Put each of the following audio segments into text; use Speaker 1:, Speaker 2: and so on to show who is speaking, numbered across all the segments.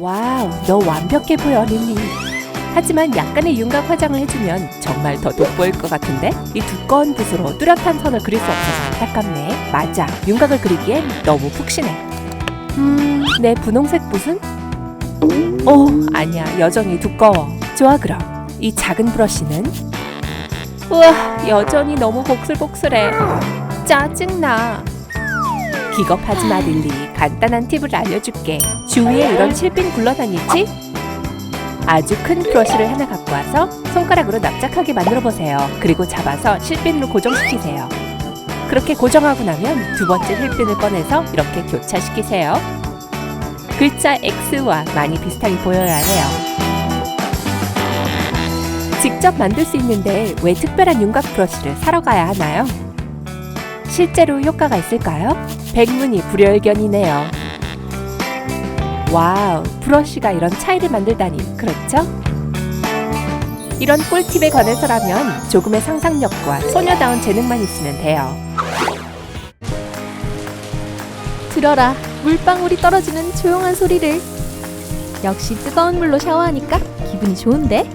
Speaker 1: 와우, 너 완벽해 보여, 릴리. 하지만 약간의 윤곽 화장을 해주면 정말 더 돋보일 것 같은데? 이 두꺼운 붓으로 뚜렷한 선을 그릴 수 없어서 안타깝네. 맞아, 윤곽을 그리기엔 너무 푹신해. 음, 내 분홍색 붓은? 오, 아니야, 여전히 두꺼워. 좋아, 그럼. 이 작은 브러쉬는? 우와, 여전히 너무 복슬복슬해. 짜증나. 기겁하지 마, 릴리. 간단한 팁을 알려줄게. 주위에 이런 실핀 굴러다니지? 아주 큰 브러쉬를 하나 갖고 와서 손가락으로 납작하게 만들어 보세요. 그리고 잡아서 실핀으로 고정시키세요. 그렇게 고정하고 나면 두 번째 실핀을 꺼내서 이렇게 교차시키세요. 글자 X와 많이 비슷하게 보여야 해요. 직접 만들 수 있는데 왜 특별한 윤곽 브러쉬를 사러 가야 하나요? 실제로 효과가 있을까요? 백문이 불여일견이네요. 와우, 브러쉬가 이런 차이를 만들다니, 그렇죠? 이런 꿀팁에 관해서라면 조금의 상상력과 소녀다운 재능만 있으면 돼요.
Speaker 2: 들어라 물방울이 떨어지는 조용한 소리를 역시 뜨거운 물로 샤워하니까 기분이 좋은데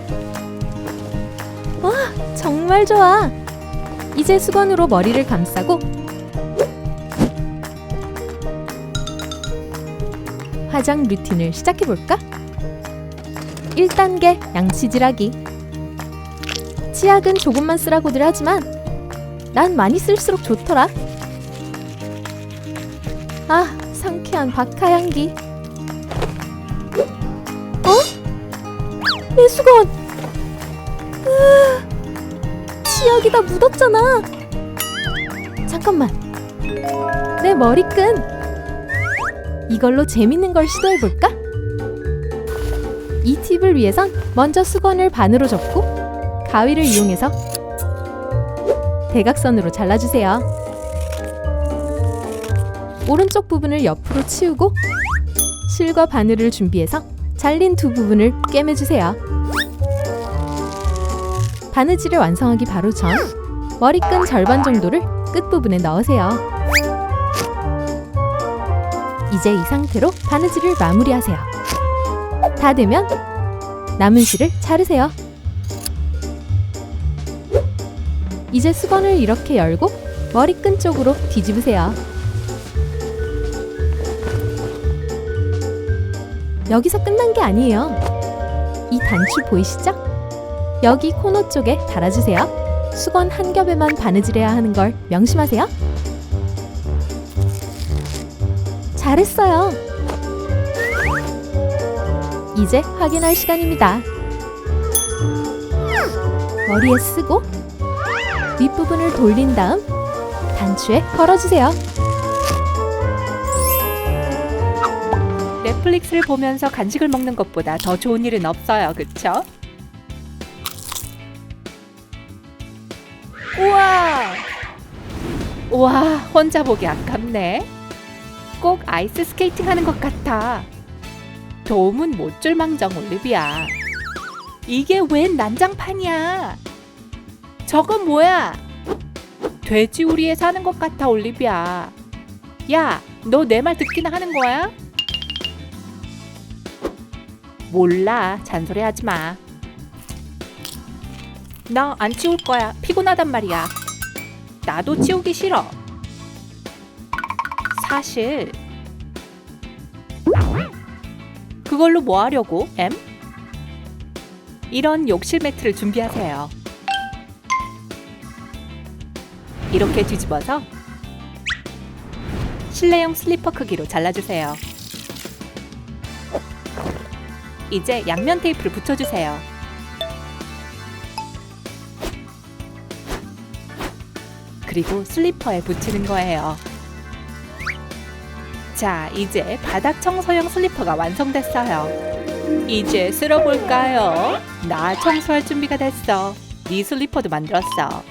Speaker 2: 와 정말 좋아 이제 수건으로 머리를 감싸고 화장 루틴을 시작해볼까? 1단계 양치질하기 치약은 조금만 쓰라고들 하지만 난 많이 쓸수록 좋더라 아, 상쾌한 박하 향기. 어? 내 수건. 으, 치약이 다 묻었잖아. 잠깐만. 내 머리끈. 이걸로 재밌는 걸 시도해 볼까? 이 팁을 위해선 먼저 수건을 반으로 접고 가위를 이용해서 대각선으로 잘라주세요. 오른쪽 부분을 옆으로 치우고 실과 바늘을 준비해서 잘린 두 부분을 꿰매주세요. 바느질을 완성하기 바로 전 머리끈 절반 정도를 끝부분에 넣으세요. 이제 이 상태로 바느질을 마무리하세요. 다 되면 남은 실을 자르세요. 이제 수건을 이렇게 열고 머리끈 쪽으로 뒤집으세요. 여기서 끝난 게 아니에요. 이 단추 보이시죠? 여기 코너 쪽에 달아주세요. 수건 한 겹에만 바느질해야 하는 걸 명심하세요. 잘했어요. 이제 확인할 시간입니다. 머리에 쓰고 윗부분을 돌린 다음 단추에 걸어주세요.
Speaker 1: 넷플릭스를 보면서 간식을 먹는 것보다 더 좋은 일은 없어요. 그쵸? 우와! 우와, 혼자 보기 아깝네. 꼭 아이스 스케이팅 하는 것 같아. 도움은 못 줄 망정 올리비아. 이게 웬 난장판이야? 저건 뭐야? 돼지우리에 사는 것 같아, 올리비아. 야, 너 내 말 듣기나 하는 거야? 몰라. 잔소리 하지 마. 나 안 치울 거야. 피곤하단 말이야. 나도 치우기 싫어. 사실 그걸로 뭐 하려고, 엠? 이런 욕실 매트를 준비하세요. 이렇게 뒤집어서 실내용 슬리퍼 크기로 잘라주세요. 이제 양면 테이프를 붙여주세요. 그리고 슬리퍼에 붙이는 거예요. 자, 이제 바닥 청소용 슬리퍼가 완성됐어요. 이제 쓸어볼까요? 나 청소할 준비가 됐어. 네 슬리퍼도 만들었어.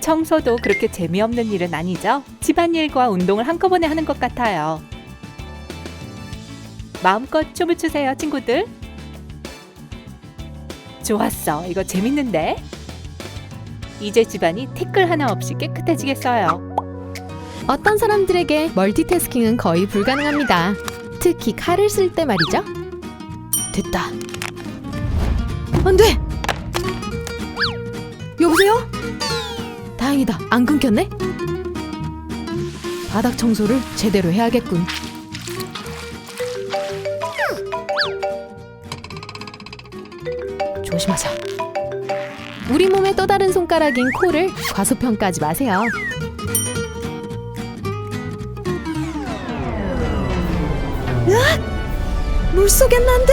Speaker 1: 청소도 그렇게 재미없는 일은 아니죠? 집안일과 운동을 한꺼번에 하는 것 같아요. 마음껏 춤을 추세요, 친구들. 좋았어. 이거 재밌는데? 이제 집안이 티끌 하나 없이 깨끗해지겠어요.
Speaker 2: 어떤 사람들에게 멀티태스킹은 거의 불가능합니다. 특히 칼을 쓸 때 말이죠. 됐다. 안 돼! 여보세요? 다행이다. 안 끊겼네? 바닥 청소를 제대로 해야겠군. 조심하자. 우리 몸의 또 다른 손가락인 코를 과소평가하지 마세요. 으악! 물속엔 안 돼!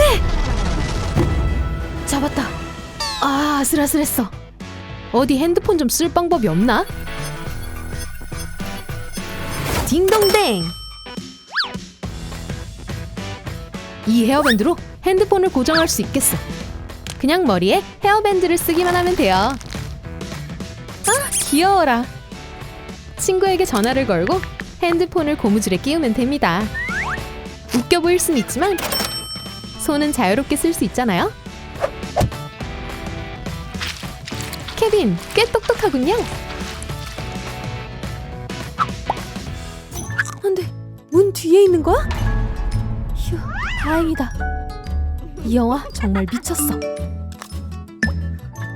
Speaker 2: 잡았다. 아, 아슬아슬했어. 어디 핸드폰 좀 쓸 방법이 없나? 딩동댕! 이 헤어밴드로 핸드폰을 고정할 수 있겠어. 그냥 머리에 헤어밴드를 쓰기만 하면 돼요. 아, 귀여워라. 친구에게 전화를 걸고 핸드폰을 고무줄에 끼우면 됩니다. 웃겨 보일 순 있지만 손은 자유롭게 쓸 수 있잖아요. 케빈, 꽤 똑똑하군요. 안 돼. 문 뒤에 있는 거야? 휴, 다행이다. 이 영화 정말 미쳤어.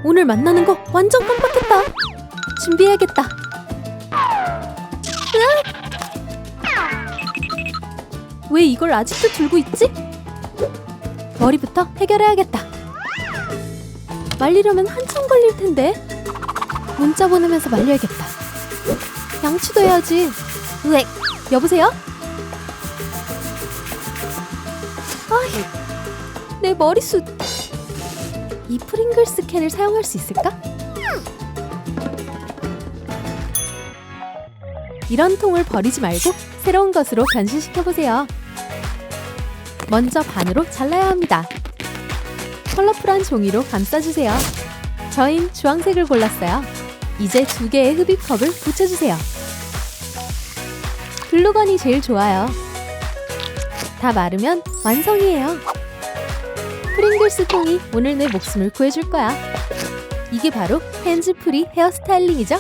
Speaker 2: 오늘 만나는 거 완전 깜빡했다. 준비해야겠다. 으악! 왜 이걸 아직도 들고 있지? 머리부터 해결해야겠다. 말리려면 한참 걸릴 텐데. 문자 보내면서 말려야겠다. 양치도 해야지. 으액. 여보세요? 아이, 내 머리숱. 이 프링글스 캔을 사용할 수 있을까? 이런 통을 버리지 말고 새로운 것으로 변신시켜 보세요. 먼저 반으로 잘라야 합니다. 컬러풀한 종이로 감싸주세요. 저흰 주황색을 골랐어요. 이제 두 개의 흡입컵을 붙여주세요. 글루건이 제일 좋아요. 다 마르면 완성이에요. 프링글스 통이 오늘 내 목숨을 구해줄 거야. 이게 바로 핸즈프리 헤어스타일링이죠?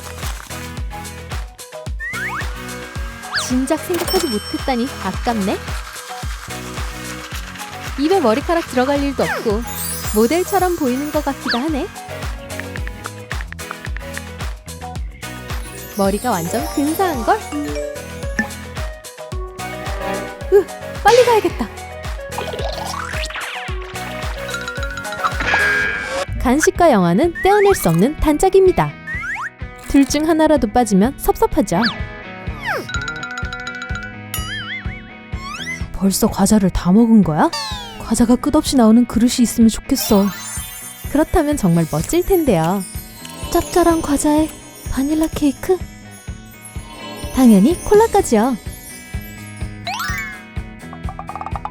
Speaker 2: 진작 생각하지 못했다니 아깝네. 입에 머리카락 들어갈 일도 없고 모델처럼 보이는 것 같기도 하네. 머리가 완전 근사한 걸. 으, 빨리 가야겠다. 간식과 영화는 떼어낼 수 없는 단짝입니다. 둘 중 하나라도 빠지면 섭섭하죠. 벌써 과자를 다 먹은 거야? 과자가 끝없이 나오는 그릇이 있으면 좋겠어. 그렇다면 정말 멋질 텐데요. 짭짤한 과자에 바닐라 케이크? 당연히 콜라까지요.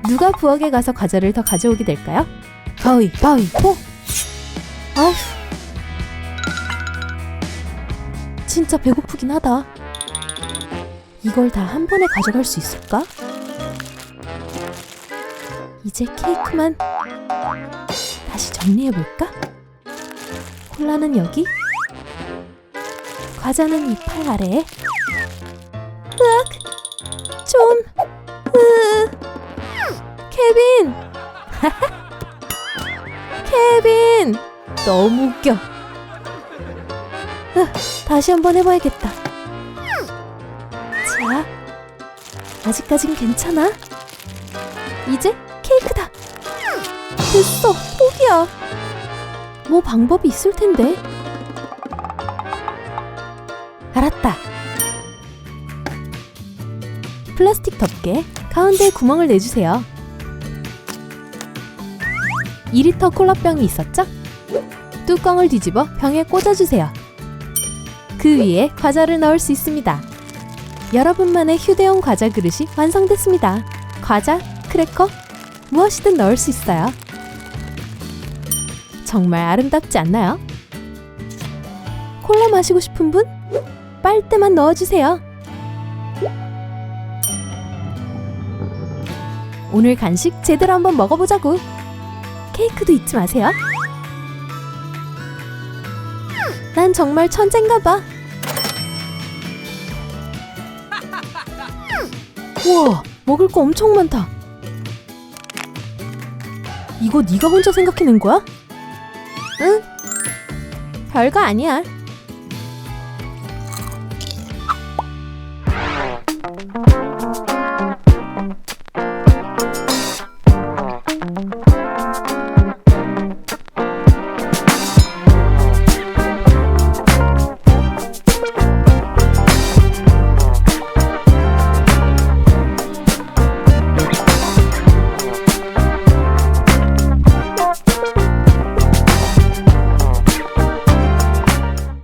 Speaker 2: 누가 부엌에 가서 과자를 더 가져오게 될까요? 바위, 바위, 보! 아휴. 진짜 배고프긴 하다. 이걸 다 한 번에 가져갈 수 있을까? 이제 케이크만 다시 정리해볼까? 콜라는 여기, 과자는 이 팔 아래에. 으악! 좀, 으, 케빈! 케빈! 너무 웃겨. 으, 다시 한번 해봐야겠다. 자, 아직까진 괜찮아. 이제 케이크다. 됐어, 포기야. 뭐 방법이 있을 텐데. 알았다. 플라스틱 덮개 가운데 구멍을 내주세요. 2리터 콜라병이 있었죠? 뚜껑을 뒤집어 병에 꽂아주세요. 그 위에 과자를 넣을 수 있습니다. 여러분만의 휴대용 과자 그릇이 완성됐습니다. 과자, 크래커, 무엇이든 넣을 수 있어요. 정말 아름답지 않나요? 콜라 마시고 싶은 분? 빨대만 넣어주세요. 오늘 간식 제대로 한번 먹어보자고. 케이크도 잊지 마세요. 난 정말 천재인가 봐. 우와, 먹을 거 엄청 많다. 이거 네가 혼자 생각해낸 거야? 응. 별거 아니야.